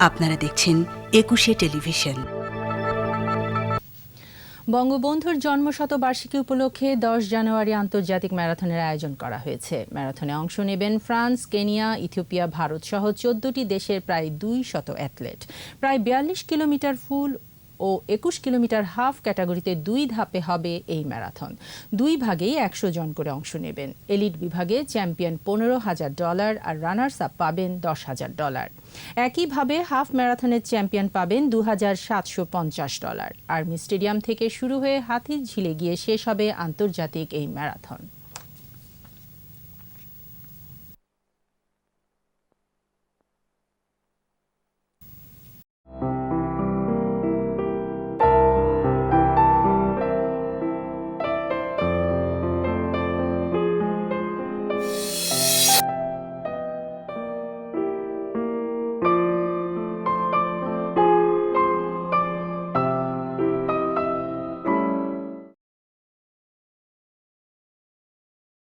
আপনারা দেখছেন একুশে টেলিভিশন। বঙ্গবন্ধুর জন্মশতবার্ষিকী উপলক্ষে দশ জানুয়ারি আন্তর্জাতিক ম্যারাথনের আয়োজন করা হয়েছে। ম্যারাথনে অংশ নেবেন ফ্রান্স, কেনিয়া, ইথিওপিয়া, ভারত সহ চোদ্দটি দেশের প্রায় দুই শত অ্যাথলেট। প্রায় বিয়াল্লিশ কিলোমিটার ফুল ও একুশ কিলোমিটার হাফ ক্যাটাগরিতে দুই ধাপে হবে এই ম্যারাথন। দুই ভাগেই একশো জন করে অংশ নেবেন। এলিট বিভাগে চ্যাম্পিয়ন পনেরো হাজার ডলার আর রানার্স আপ পাবেন দশ হাজার ডলার। একইভাবে হাফ ম্যারাথনের চ্যাম্পিয়ন পাবেন দু হাজার সাতশো পঞ্চাশ ডলার। আর্মি স্টেডিয়াম থেকে শুরু হয়ে হাতির ঝিলে গিয়ে শেষ হবে আন্তর্জাতিক এই ম্যারাথন।